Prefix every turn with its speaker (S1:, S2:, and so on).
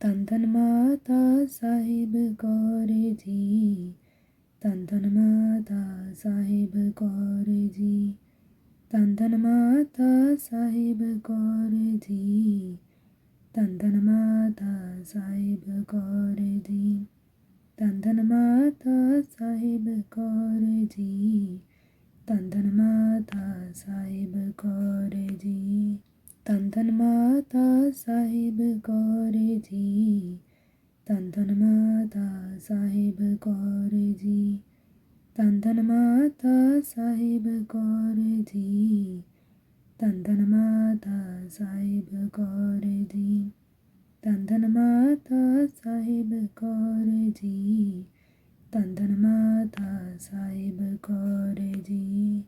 S1: ਧੰਨ ਧੰਨ ਮਾਤਾ ਸਾਹਿਬ ਕੌਰ ਜੀ। ਧੰਨ ਧੰਨ ਮਾਤਾ ਸਾਹਿਬ ਕੌਰ ਜੀ। ਤਨ ਧੰਨ ਮਾਤਾ ਸਾਹਿਬ ਕੌਰ ਜੀ। ਧੰਨ ਧੰਨ ਮਾਤਾ ਸਾਹਿਬ ਕੌਰ ਜੀ। ਧੰਨ ਧੰਨ ਮਾਤਾ ਸਾਹਿਬ ਕੌਰ ਜੀ। ਧੰਨ ਧੰਨ ਧੰਨ ਮਾਤਾ ਸਾਹਿਬ ਕੌਰ ਜੀ। ਧੰਨ ਧੰਨ ਮਾਤਾ ਸਾਹਿਬ ਕੌਰ ਜੀ। ਧੰਨ ਧੰਨ ਮਾਤਾ ਸਾਹਿਬ ਕੌਰ ਜੀ। ਧੰਨ ਧੰਨ ਮਾਤਾ ਸਾਹਿਬ ਕੌਰ ਜੀ। ਧੰਨ ਧੰਨ ਮਾਤਾ ਸਾਹਿਬ ਕੌਰ ਜੀ। ਧੰਨ ਧੰਨ ਮਾਤਾ ਸਾਹਿਬ ਕੌਰ ਜੀ।